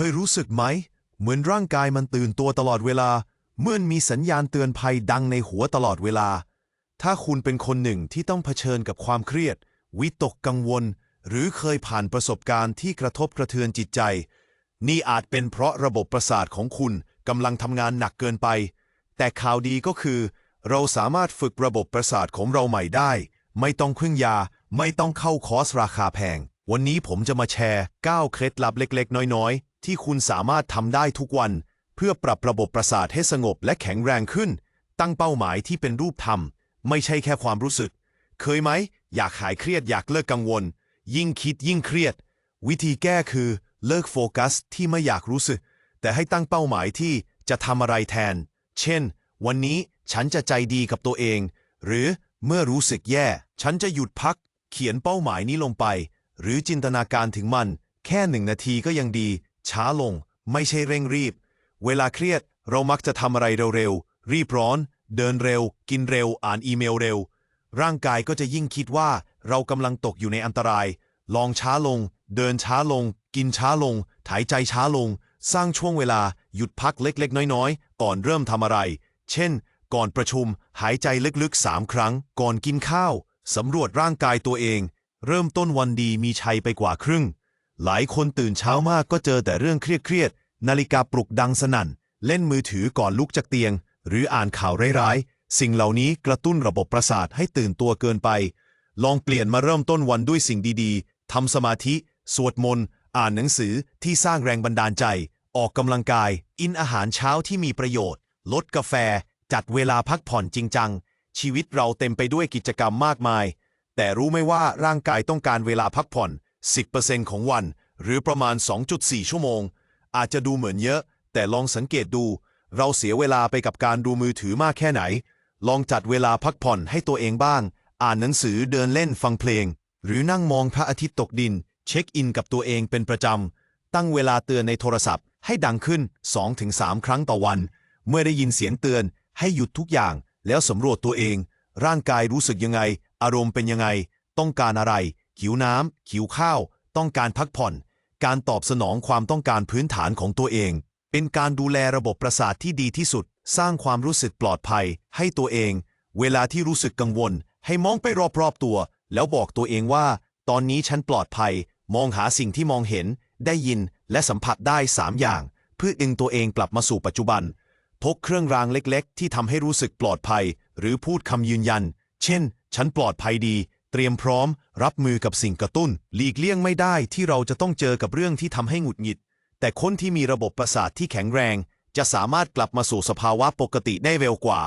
เคยรู้สึกไหม เหมือนร่างกายมันตื่นตัวตลอดเวลา เมื่อนมีสัญญาณเตือนภัยดังในหัวตลอดเวลา ถ้าคุณเป็นคนหนึ่งที่ต้องเผชิญกับความเครียด วิตกกังวล หรือเคยผ่านประสบการณ์ที่กระทบกระเทือนจิตใจ นี่อาจเป็นเพราะระบบประสาทของคุณกำลังทำงานหนักเกินไป แต่ข่าวดีก็คือ เราสามารถฝึกระบบประสาทของเราใหม่ได้ ไม่ต้องพึ่งยา ไม่ต้องเข้าคอร์สราคาแพง วันนี้ผมจะมาแชร์ 9 เคล็ดลับเล็ก ๆ น้อย ๆ ที่คุณสามารถทำได้ทุกวัน เพื่อปรับระบบประสาทให้สงบและแข็งแรงขึ้น ตั้งเป้าหมายที่เป็นรูปธรรม ไม่ใช่แค่ความรู้สึก เคยไหม อยากหายเครียดอยากเลิกกังวล ยิ่งคิดยิ่งเครียด วิธีแก้คือเลิกโฟกัสที่ไม่อยากรู้สึก แต่ให้ตั้งเป้าหมายที่จะทำอะไรแทน เช่น วันนี้ฉันจะใจดีกับตัวเอง หรือเมื่อรู้สึกแย่ ฉันจะหยุดพัก เขียนเป้าหมายนี้ลงไป หรือจินตนาการถึงมัน แค่หนึ่งนาทีก็ยังดี ช้าลง ไม่ใช่เร่งรีบ เวลาเครียดเรามักจะทำอะไรเร็วๆ รีบร้อน เดินเร็ว กินเร็ว อ่านอีเมลเร็ว ร่างกายก็จะยิ่งคิดว่าเรากำลังตกอยู่ในอันตราย ลองช้าลง เดินช้าลง กินช้าลง หายใจช้าลง สร้างช่วงเวลาหยุดพักเล็กๆ น้อยๆ ก่อนเริ่มทำอะไร เช่น ก่อนประชุม หายใจลึกๆสามครั้ง ก่อนกินข้าวสำรวจร่างกายตัวเอง เริ่มต้นวันดีมีชัยไปกว่าครึ่ง หลายคนตื่นเช้ามากก็เจอแต่เรื่องเครียดๆ นาฬิกาปลุกดังสนั่น เล่นมือถือก่อนลุกจากเตียง หรืออ่านข่าวร้ายๆ สิ่งเหล่านี้กระตุ้นระบบประสาทให้ตื่นตัวเกินไป ลองเปลี่ยนมาเริ่มต้นวันด้วยสิ่งดีๆ ทำสมาธิ สวดมนต์ อ่านหนังสือที่สร้างแรงบันดาลใจ ออกกำลังกาย อินอาหารเช้าที่มีประโยชน์ ลดกาแฟ จัดเวลาพักผ่อนจริงจัง ชีวิตเราเต็มไปด้วยกิจกรรมมากมาย แต่รู้ไหมว่าร่างกายต้องการเวลาพักผ่อน 10%ของวัน หรือประมาณ 2.4 ชั่วโมง อาจจะดูเหมือนเยอะ แต่ลองสังเกตดู เราเสียเวลาไปกับการดูมือถือมากแค่ไหน ลองจัดเวลาพักผ่อนให้ตัวเองบ้าง อ่านหนังสือเดินเล่นฟังเพลง หรือนั่งมองพระอาทิตย์ตกดิน เช็คอินกับตัวเองเป็นประจำ ตั้งเวลาเตือนในโทรศัพท์ ให้ดังขึ้น 2-3 ครั้งต่อวัน เมื่อได้ยินเสียงเตือน ให้หยุดทุกอย่าง แล้วสำรวจตัวเอง ร่างกายรู้สึกยังไง อารมณ์เป็นยังไง ต้องการอะไร หิวน้ำหิวข้าว ต้องการพักผ่อน การตอบสนองความต้องการพื้นฐานของตัวเอง เป็นการดูแลระบบประสาทที่ดีที่สุด สร้างความรู้สึกปลอดภัย ให้ตัวเอง เวลาที่รู้สึกกังวล ให้มองไปรอบๆตัว แล้วบอกตัวเองว่า ตอนนี้ฉันปลอดภัย มองหาสิ่งที่มองเห็น ได้ยิน และสัมผัสได้ 3 อย่าง เพื่อดึงตัวเองกลับมาสู่ปัจจุบันพกเครื่องรางเล็ก ๆ ที่ทำให้รู้สึกปลอดภัย หรือพูดคำยืนยัน เช่น ฉันปลอดภัยดี รียมพร้อม รับมือกับสิ่งกระตุ้น หลีกเลี่ยงไม่ได้ที่เราจะต้องเจอกับเรื่องที่ทำให้หงุดหงิด แต่คนที่มีระบบประสาทที่แข็งแรง จะสามารถกลับมาสู่สภาวะปกติได้เร็วกว่า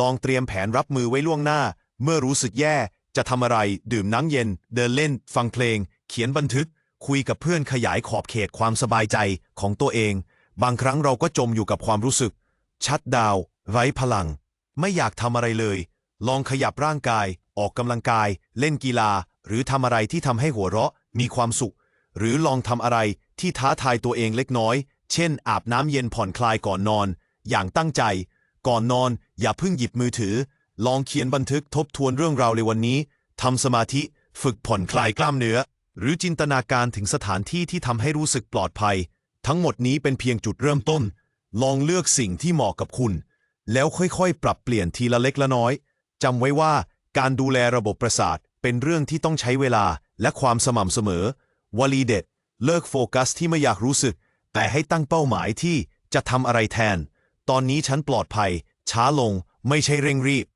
ลองเตรียมแผนรับมือไว้ล่วงหน้า เมื่อรู้สึกแย่ จะทำอะไร ดื่มน้ำเย็น เดินเล่น ฟังเพลง เขียนบันทึก คุยกับเพื่อนขยายขอบเขตความสบายใจของตัวเอง บางครั้งเราก็จมอยู่กับความรู้สึก ชัดดาวไร้พลัง ไม่อยากทำอะไรเลย ลองขยับร่างกาย ออกกำลังกาย เล่นกีฬา หรือทำอะไรที่ทำให้หัวเราะ มีความสุข หรือลองทำอะไรที่ท้าทายตัวเองเล็กน้อย เช่น อาบน้ำเย็นผ่อนคลายก่อนนอน อย่างตั้งใจ ก่อนนอน อย่าเพิ่งหยิบมือถือ ลองเขียนบันทึกทบทวนเรื่องราวในวันนี้ทำสมาธิ ฝึกผ่อนคลายกล้ามเนื้อ หรือจินตนาการถึงสถานที่ที่ทำให้รู้สึกปลอดภัย ทั้งหมดนี้เป็นเพียงจุดเริ่มต้น ลองเลือกสิ่งที่เหมาะกับคุณ แล้วค่อยๆ ปรับเปลี่ยนทีละเล็กละน้อยจำไว้ว่า การดูแลระบบประสาทเป็นเรื่องที่ต้องใช้เวลาและความสม่ำเสมอ วลีเด็ด เลิกโฟกัสที่ไม่อยากรู้สึก แต่ให้ตั้งเป้าหมายที่จะทำอะไรแทน ตอนนี้ฉันปลอดภัย ช้าลง ไม่ใช่เร่งรีบ